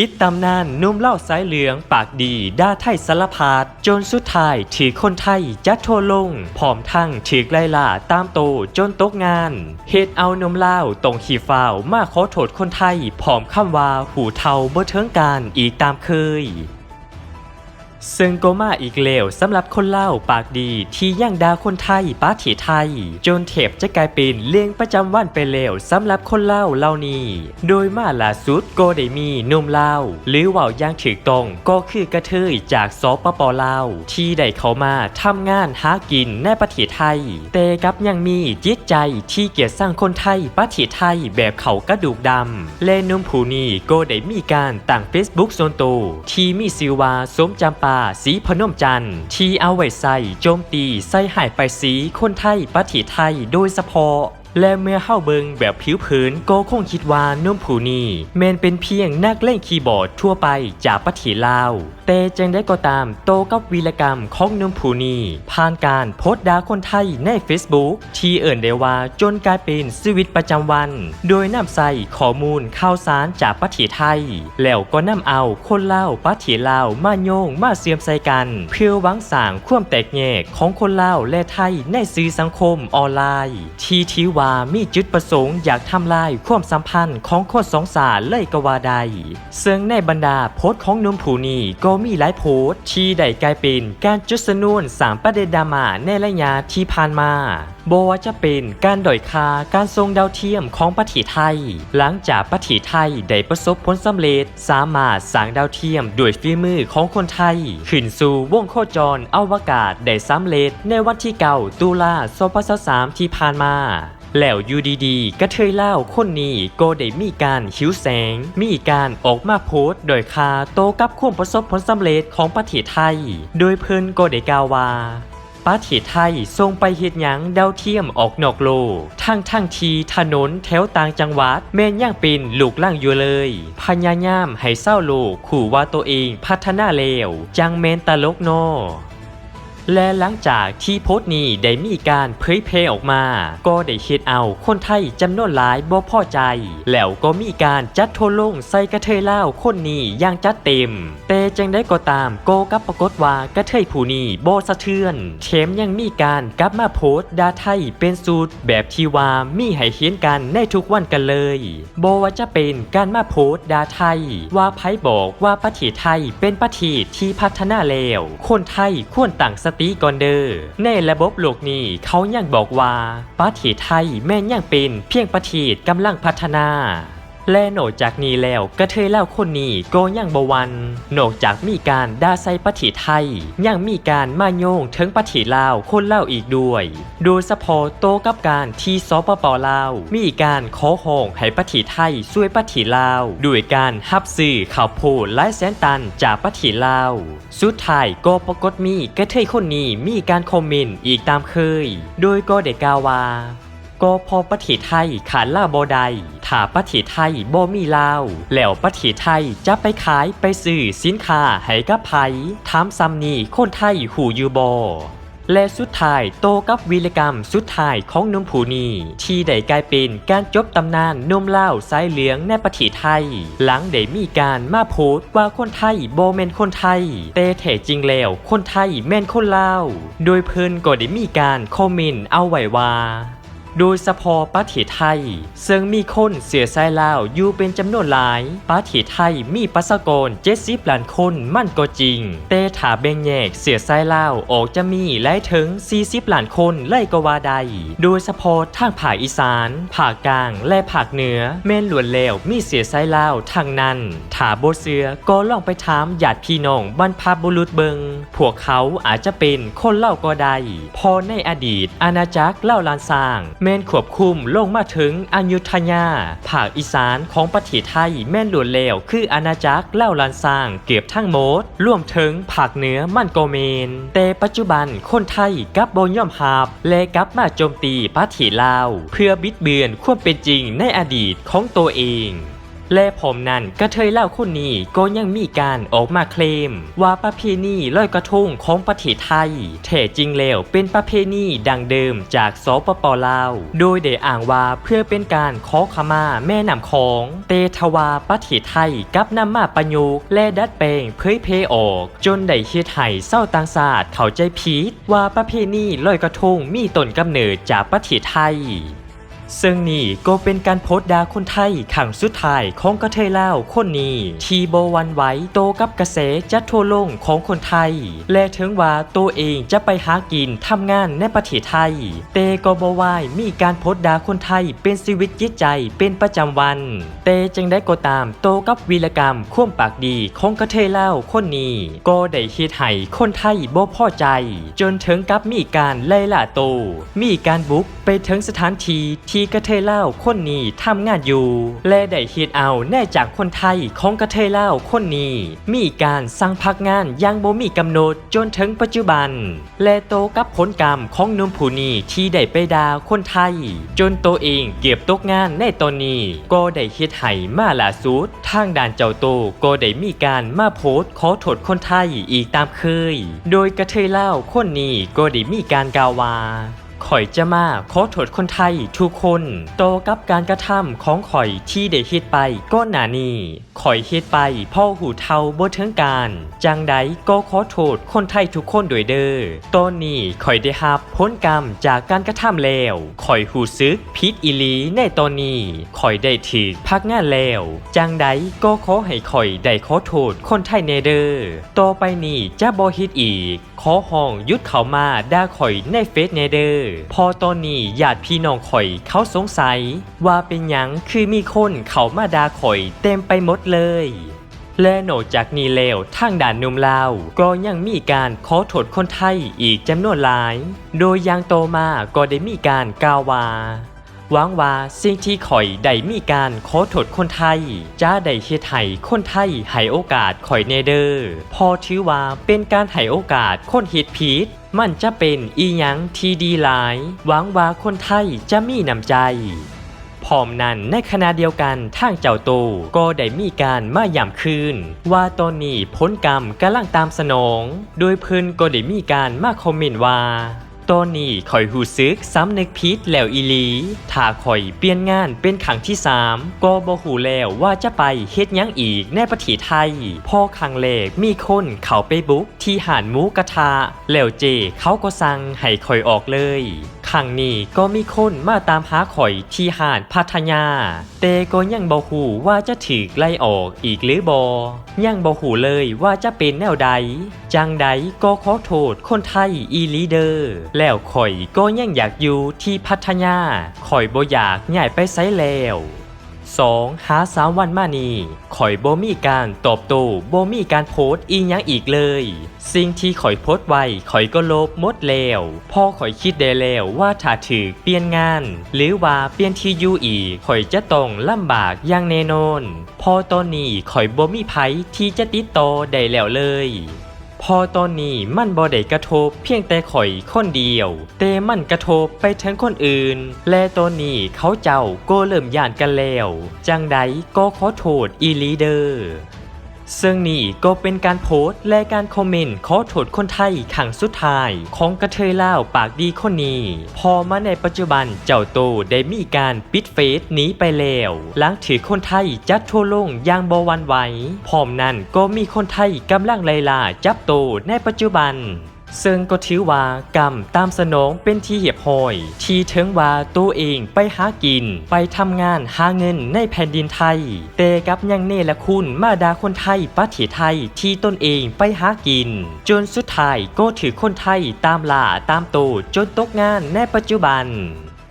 ปิดตำนานนุ่มเล่าสายเหลืองปากดีด่าไทยสารพัดจนสุดท้ายถือคนไทยจัดโทลงพร้อมทั้งถือไล่ล่าตามโตจนตกงานเหตุเอานมเล่าตรงขี่ฟ้าวมาขอโทษคนไทยพร้อมคำว่าหูเทาบ่เทิงการอีกตามเคย ซึ่งก็มาอีกแล้วสำหรับคนเล่าปากดีที่ย่างดาคนไทยป้าถีไทย จนเทปจะกลายเป็นเลี้ยงประจำวันไปแล้วสำหรับคนเล่าเหล่านี้ โดยมาล่าสุดก็ได้มีนุ่มเล่า หรือว่าย่างถือตรงก็คือกระเทยจากสปปลาที่ได้เข้ามาทำงานหากินในประเทศไทย แต่กับยังมีจิตใจที่เกลียดสร้างคนไทยประเทศไทยแบบเขากระดูกดำและนุ่มผู้นี้ก็ได้มีการตั้ง Facebook ส่วนตัวที่มีชื่อว่าสมจำปาสีพนมจันทร์ที่เอาไว้ใส่โจมตีใส่หายไปสีคนไทยประเทศไทยโดยเฉพาะและเมื่อเข้าเบิงแบบผิวเผินก็คงคิดว่านุ่มผู้นี้แมนเป็นเพียงนักเล่นคีย์บอร์ดทั่วไปจากประเทศลาว แต่จังได้ก็ตามโตกับวีรกรรมของนุ่มผู้นี้ผ่านการโพสต์ด่าคนไทยใน Facebook ที่เอิ่นได้ว่าจนกลายเป็นชีวิตประจำวัน โดยนำใส่ข้อมูลข่าวสารจากประเทศไทย แล้วก็นำเอาคนเล่าประเทศลาวมาโยงมาเสียมใส่กัน เพื่อหวังสร้างความแตกแยกของคนลาวและไทยในสื่อสังคมออนไลน์ ที่ทีว่ามีจุดประสงค์อยากทำลายความสัมพันธ์ของคนสองสารเลยก็ว่าได้ซึ่งในบรรดาโพสต์ของนุ่มผู้นี้ก็มีหลายโพสต์ที่ได้กลายเป็นการจุดสนวนสามประเด็นดราม่าในระยะที่ผ่านมาบว่าจะเป็นการด่อยคาการทรงดาวเทียมของประเทศไทย หลังจากประเทศไทยได้ประสบผลสำเร็จ สามารถสร้างดาวเทียมด้วยฝีมือของคนไทย ขึ้นสู่วงโคจรอวกาศได้สำเร็จในวันที่9ตุลา2023ที่ผ่านมา แล้วอยู่ดีๆกระเทยเล่าคนนี้ก็ได้มีการหิวแสง มีการออกมาโพสต์โดยคาโตกับความประสบผลสำเร็จของประเทศไทย โดยเพิ่นก็ได้กล่าวว่าประเทศไทยส่งไปเฮ็ดหยังดาวเทียมออกนอกโลกทั้งทั้งทีถนนแถวต่างจังหวัด แม่นยังเป็นลูกล่างอยู่เลยพยายามให้เศร้าโลกขู่ว่าตัวเองพัฒนาแล้วจังแมนตลกนอ และหลังจากที่โพสต์นี้ได้มีการเผยแพร่ออกมา ก็ได้เฮ็ดเอาคนไทยจำนวนหลายบ่พอใจ แล้วก็มีการจัดโทลงใส่กระเทยเล่าวคนนี้อย่างจัดเต็ม แต่จังได้ก็ตามโกกับปรากฏว่ากระเทยผู้นี้บ่สะเทือนแถมยังมีการกลับมาโพสต์ด่าไทยเป็นสูตร แบบที่ว่ามีให้เห็นกันในทุกวันกันเลยบ่ว่าจะเป็นการมาโพสต์ด่าไทย ว่าไผบอกว่าประเทศไทยเป็นประเทศที่พัฒนาแล้ว คนไทยควรตั้งสปีก่อนเด้อในระบบโลกนี้เขายังบอกว่าประเทศไทยแม่นยังเป็นเพียงประเทศกำลังพัฒนา และนอกจากนี้แล้วกระเทยเล่าคนนี้ก็ยังบวัน นอกจากมีการด่าใส่ประเทศไทย ยังมีการมาโยงถึงประเทศลาวคนเล่าวอีกด้วย โดยเฉพาะโตกับการที่สปปลาว มีการขอห้องให้ประเทศไทยช่วยประเทศลาวด้วยการฮับซื้อข้าวโพดหลายแสนตันจากประเทศลาว สุดท้ายก็ปรากฏมีกระเทยคนนี้มีการคอมเมนต์อีกตามเคย โดยก็ได้กล่าวว่าก็พอประเทศไทยขาดล่าบ่ได ถ้าประเทศไทยบ่มีลาว แล้วประเทศไทยจะไปขายไปซื้อสินค้าให้กับไผถามซ้ำนี่คนไทยหูอยู่บ่และสุดท้ายโตกับวีรกรรมสุดท้ายของนุ่มผู้นีที่ได้กลายเป็นการจบตำนานนมเล่าสายเหลืองในประเทศไทย หลังได้มีการมาโพสต์ว่าคนไทยโบแมนคนไทย แต่แท้จริงแล้วคนไทยแม่นคนลาวโดยเพิ่นก็ได้มีการคอมเมนต์เอาไว้ว่า โดยเฉพาะประเทศไทย ซึ่งมีคนเสียสายลาวอยู่เป็นจำนวนหลายประเทศไทยมีประชากร70ล้านคนมั่นก็จริง แต่ถ้าแบ่งแยกเสียสายลาวออกจะมีหลายถึง 40ล้านคนเลยก็ว่าได้โดยเฉพาะทางภาคอีสานภาคกลางและภาคเหนือแม่นล้วนแล้วมีเสียสายลาวทางนั้นถ้าบ่เสือก็ลองไปถามญาติพี่น้องบรรพบุรุษเบิง พวกเขาอาจจะเป็นคนเล่าก็ได้พอในอดีตอาณาจักรเล่าลานสร้างแม่นควบคุมลงมาถึงอยุธยาภาคอีสานของประเทศไทยแม่นล้วนเลวคืออาณาจักรเล่าลานสร้างเกือบทั้งหมดรวมถึงภาคเหนือมันโกเมน แต่ปัจจุบันคนไทยกับบ่ยอมหาบ และกลับมาโจมตีประเทศลาว เพื่อบิดเบือนความเป็นจริงในอดีตของตัวเอง และผมนั้นกระเทยเล่าคนนี้ก็ยังมีการออกมาเคลม ว่าประเพณีลอยกระทงของประเทศไทยแท้จริงแล้วเป็นประเพณีดังเดิมจากสปปลาว โดยได้อ้างว่าเพื่อเป็นการขอขมาแม่น้ำของเตทวาประเทศไทยกับนำมาประยุกต์และดัดแปลงเผยเพออก จนได้เฮ็ดให้เศร้าต่างชาติเข้าใจผิดว่าประเพณีลอยกระทงมีต้นกำเนิดจากประเทศไทย ซึ่งนี่ก็เป็นการโพสต์ด่าคนไทยขังสุดท้ายของกระเทยลาวคนนี้ ที่โบวันไว้โตกับกระแสจัดทั่วโลงของคนไทย และถึงว่าตัวเองจะไปหากินทำงานในประเทศไทย เตก็บวายมีการโพสต์ด่าคนไทยเป็นชีวิตจิตใจเป็นประจำวัน เตจึงได้ก็ตามโตกับวีรกรรมข่วมปากดีของกระเทยลาวคนนี้ ก็ได้เฮ็ดให้คนไทยบ่พอใจ จนถึงกับมีการไล่ล่าโต มีการบุกไปถึงสถานที่ที่กระเทยลาวคนนี้ทำงานอยู่ และได้เฮ็ดเอาแน่จากคนไทยของกระเทยลาวคนนี้ มีการสั่งพักงานยังบ่มีกำหนดจนถึงปัจจุบัน และโตกับผลกรรมของนุ่มผู้นี้ที่ได้ไปดาคนไทย จนตัวเองเก็บตกงานในตอนนี้ ก็ได้เฮ็ดให้มาล่าสุดทางด่านเจ้าโตก็ได้มีการมาโพสต์ขอโทษคนไทยอีกตามเคย โดยกระเทยลาวคนนี้ก็ได้มีการกล่าวว่า ข่อยจะมาขอโทษคนไทยทุกคน โตกับการกระทำของข่อยที่ได้เฮ็ดไปก้นหนานี้ข่อยเฮ็ดไปพ่อหูเทาบ่ถึงการ จังใดก็ขอโทษคนไทยทุกคนด้วยเด้อตอนนี้ข่อยได้รับผลกรรมจากการกระทำแล้วข่อยหูซึกพิษอีหลีในตอนนี้ข่อยได้ถือพักงานแล้ว จังใดก็ขอให้ข่อยได้ขอโทษคนไทยแนเด้อต่อไปนี้จะบ่เฮ็ดอีก ขอห้องยุดเขามาด่าข่อยในเฟซแนเดอร์พอตอนนี้ญาติพี่น้องข่อยเขาสงสัย ว่าเป็นหยังคือมีคนเขามาด่าข่อยเต็มไปหมดเลย และนอกจากนี้แล้วทางด่านนุ่มลาว ก็ยังมีการขอโทษคนไทยอีกจำนวนหลาย โดยยังโตมาก็ได้มีการกล่าวว่าหวังว่าสิ่งที่ข่อยได้มีการขอโทษคนไทยจะได้เฮ็ดให้คนไทยให้โอกาสข่อยแนเดอร์พอถือว่าเป็นการให้โอกาสคนเฮ็ดผิด มันจะเป็นอีหยังที่ดีหลาย หวังว่าคนไทยจะมีน้ำใจพร้อมนั้นในขณะเดียวกันทางเจ้าตูก็ได้มีการมาย่ำคืน ว่าตอนนี้พ้นกรรมกำลังตามสนอง โดยเพิ่นก็ได้มีการมาคอมเมนต์ว่า ตอนนี้คอยหูซึกซ้ำนึกพิษแล้วอีลี ถ้าคอยเปลี่ยนงานเป็นครั้งที่สามก็บ่หูแล้วว่าจะไปเฮ็ดยังอีกในประเทศไทย พอครั้งแรกมีคนเขาไปบุกที่หานหมูกระทะแล้วเจเขาก็สั่งให้คอยออกเลย ครั้งนี้ก็มีคนมาตามหาข่อยที่หาดพัทยา แต่ก็ยังบ่หูว่าจะถึกไล่ออกอีกหรือบอยังบ่หูเลยว่าจะเป็นแนวใด จังใดก็ขอโทษคนไทยอีลีเดอร์ แล้วข่อยก็ยังอยากอยู่ที่พัทยาข่อยบ่อยากย้ายไปไสแล้ว 2. หาสามวันมานี่ข่อยบ่มีการตอบโต้บ่มีการโพสต์อีหยังอีกเลย สิ่งที่ข่อยโพสต์ไว้ข่อยก็ลบหมดแล้วพอข่อยคิดได้แล้วว่าถ้าถือเปลี่ยนงาน หรือว่าเปลี่ยนที่อยู่อีกข่อยจะต้องลำบากอย่างแน่นอน พอตอนนี้ข่อยบ่มีไผที่จะติดต่อได้แล้วเลย พอตอนนี้มันบ่ได้กระทบเพียงแต่ข่อยคนเดียว แต่มันกระทบไปถึงคนอื่น และตอนนี้เขาเจ้าก็เริ่มย่านกันแล้ว จังใดก็ขอโทษอีลีเดอร์ ซึ่งนี่ก็เป็นการโพสต์และการคอมเมนต์ขอโทษคนไทยขังสุดท้าย ของกระเทยเล่าปากดีคนนี้ พอมาในปัจจุบันเจ้าโตได้มีการปิดเฟซหนีไปแล้วหลังถือคนไทยจัดทั่วโลกอย่างบวันไหวพร้อมนั้นก็มีคนไทยกำลังไล่ล่าจับโตในปัจจุบัน ซึ่งก็ถือว่ากรรมตามสนองเป็นที่เหียบหอย ที่ถึงว่าตัวเองไปหากิน ไปทำงานหาเงินในแผ่นดินไทย แต่กับยังเนและคุณมาดาคนไทยประเทศไทยที่ตนเองไปหากิน จนสุดท้ายก็ถือคนไทยตามล่าตามโตจนตกงานในปัจจุบัน